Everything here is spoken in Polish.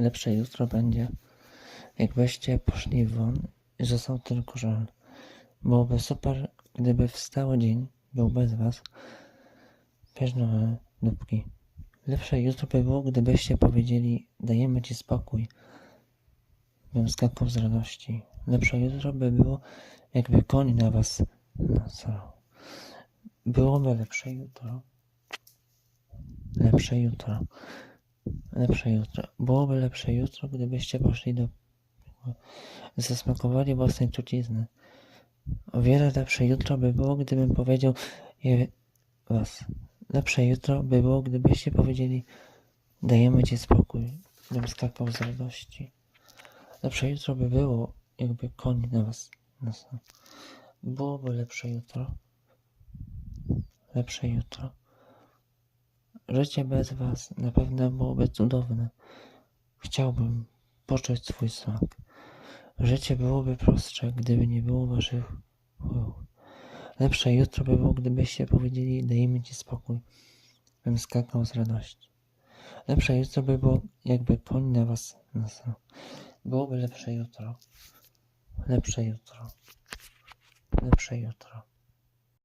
lepsze jutro będzie, jakbyście poszli won i został tylko żal. Byłoby super, gdyby wstały dzień był bez was. Bierznowe dupki. Lepsze jutro by było, gdybyście powiedzieli, dajemy ci spokój. Bym skakał z radości. Lepsze jutro by było, jakby koń na was nasrał. Byłoby lepsze jutro. Lepsze jutro. Lepsze jutro. Byłoby lepsze jutro, gdybyście poszli do... Zasmakowali własnej trucizny. O wiele lepsze jutro by było, gdybym powiedział je was. Lepsze jutro by było, gdybyście powiedzieli dajemy ci spokój. Bym skakał z radości. Lepsze jutro by było, jakby koń na was nasał. Byłoby lepsze jutro. Lepsze jutro. Życie bez was na pewno byłoby cudowne. Chciałbym poczuć swój smak. Życie byłoby prostsze, gdyby nie było waszych wpływów. Lepsze jutro by było, gdybyście powiedzieli dajmy ci spokój. Bym skakał z radości. Lepsze jutro by było, jakby koń na was nasał. Byłoby lepsze jutro. Lepsze jutro. Lepsze jutro.